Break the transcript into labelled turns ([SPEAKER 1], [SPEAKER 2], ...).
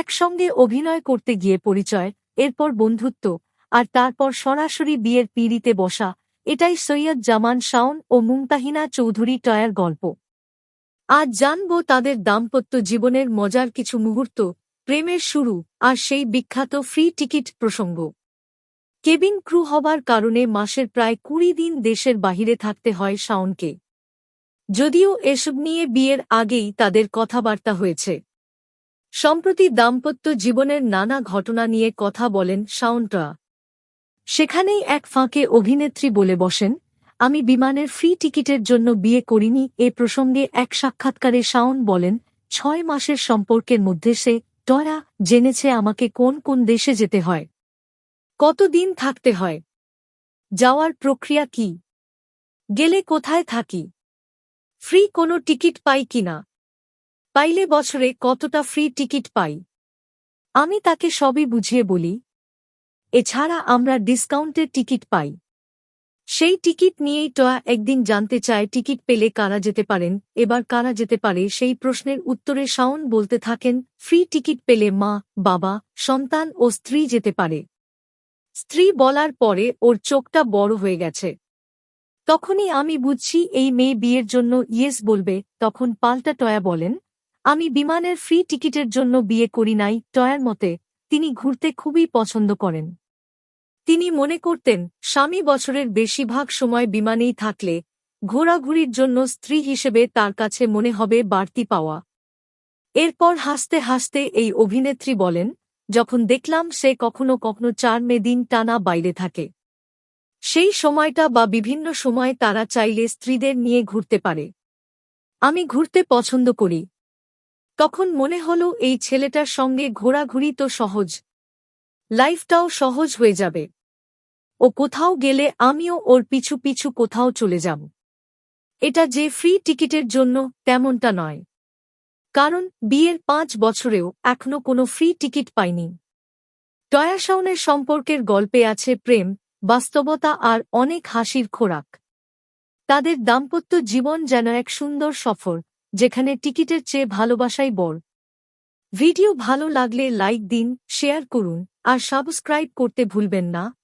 [SPEAKER 1] একসঙ্গে অভিনয় করতে গিয়ে পরিচয়, এরপর বন্ধুত্ব, আর তারপর সরাসরি বিয়ের পিড়িতে বসা, এটাই সৈয়দ জামান শাওন ও মুমতাহিনা চৌধুরী টয়ার গল্প। আজ জানব তাদের দাম্পত্য জীবনের মজার কিছু মুহূর্ত, প্রেমের শুরু, আর সেই বিখ্যাত ফ্রি টিকিট প্রসঙ্গ। কেবিন ক্রু হবার কারণে মাসের প্রায় কুড়ি দিন দেশের বাহিরে থাকতে হয় শাওনকে। যদিও এসব নিয়ে বিয়ের আগেই তাদের কথাবার্তা হয়েছে। সম্প্রতি দাম্পত্য জীবনের নানা ঘটনা নিয়ে কথা বলেন শাওনটা সেখানেই এক ফাঁকে অভিনেত্রী বলে বসেন, আমি বিমানের ফ্রি টিকিটের জন্য বিয়ে করিনি, এ প্রসঙ্গে এক সাক্ষাৎকারে শাওন বলেন, ছয় মাসের সম্পর্কের মধ্যে সে টরা জেনেছে আমাকে কোন কোন দেশে যেতে হয়। কতদিন থাকতে হয়। যাওয়ার প্রক্রিয়া কি। গেলে কোথায় থাকি। ফ্রি কোনো টিকিট পাই কিনা। পাইলে বছরে কতটা ফ্রি টিকিট পাই? আমি তাকে সবই বুঝিয়ে বলি। এছাড়া আমরা ডিসকাউন্টের টিকিট পাই। সেই টিকিট নিয়েই টয়া একদিন জানতে চায়, টিকিট পেলে কারা যেতে পারেন? এবার কারা যেতে পারে? সেই প্রশ্নের উত্তরে শাওন বলতে থাকেন, ফ্রি টিকিট পেলে মা, বাবা, সন্তান ও স্ত্রী যেতে পারে। স্ত্রী বলার পরে ওর চোখটা বড় হয়ে গেছে। তখনই আমি বুঝছি এই মেয়ে বিয়ের জন্য ইয়েস বলবে। তখন পাল্টা টয়া বলেন আমি বিমানের ফ্রি টিকিটের জন্য বিয়ে করি নাই, টয়ার মতে, তিনি ঘুরতে খুবই পছন্দ করেন। তিনি মনে করতেন, স্বামী বছরের বেশিরভাগ সময় বিমানেই থাকলে, ঘোরাঘুরির জন্য স্ত্রী হিসেবে তার কাছে মনে হবে বাড়তি পাওয়া। এরপর হাসতে হাসতে এই অভিনেত্রী বলেন, যখন দেখলাম সে কখনো কখনো চার মে দিন টানা বাইরে থাকে। সেই সময়টা বা বিভিন্ন সময় তারা চাইলে স্ত্রীদের নিয়ে ঘুরতে পারে। আমি ঘুরতে পছন্দ করি তখন মনে হল এই ছেলেটার সঙ্গে ঘোরাঘুরি তো সহজ। লাইফটাও সহজ হয়ে যাবে। ও কোথাও গেলে আমিও ওর পিছু পিছু কোথাও চলে যাব। এটা যে ফ্রি টিকিটের জন্য তেমনটা নয়। কারণ বিয়ের পাঁচ বছরেও এখনও কোনো ফ্রি টিকিট পাইনি। টয়াশাউনের সম্পর্কের গল্পে আছে প্রেম, বাস্তবতা আর অনেক হাসির খোরাক। তাদের দাম্পত্য জীবন যেন এক সুন্দর সফর। যেখানে টিকিটের চেয়ে ভালোবাসাই বড়। ভিডিও ভালো লাগলে লাইক দিন, শেয়ার করুন, আর সাবস্ক্রাইব করতে ভুলবেন না।